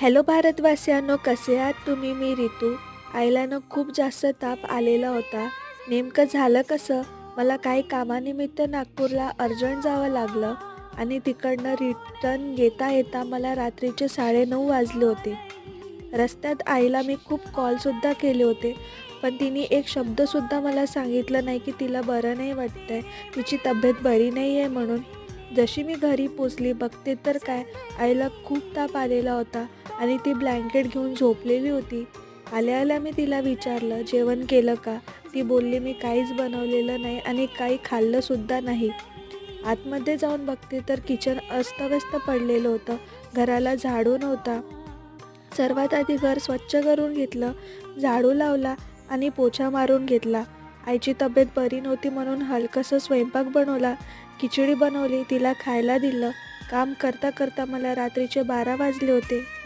Hello भारतवासियांनो कसे आहात तुम्ही? मी रितू. आईला ना खूप जास्त ताप आलेला होता. नेमकं झालं कसं? मला काही कामानिमित्त नागपूरला अर्जंट जावं लागलं आणि तिकडनं रिटर्न येता येता मला रात्रीचे साडेनऊ वाजले होते. रस्त्यात आईला मी खूप कॉलसुद्धा केले होते पण तिने एक शब्दसुद्धा मला सांगितलं नाही की तिला बरं नाही वाटतं आहे तिची तब्येत बरी नाही आहे म्हणून. जशी मी घरी पोचली बघते तर काय. आईला खूप ताप आलेला होता आणि ती ब्लँकेट घेऊन झोपलेली होती. आल्या आल्या मी तिला विचारलं जेवण केलं का? ती बोलली मी काहीच बनवलेलं नाही आणि काही खाल्लंसुद्धा नाही. आतमध्ये जाऊन बघते तर किचन अस्तव्यस्त पडलेलं होतं. घराला झाडू नव्हता. सर्वात आधी घर स्वच्छ करून घेतलं झाडू लावला आणि पोछा मारून घेतला. आईची तब्येत बरी नव्हती म्हणून हलकंसं स्वयंपाक बनवला खिचडी बनवली तिला खायला दिलं. काम करता करता मला रात्रीचे बारा वाजले होते.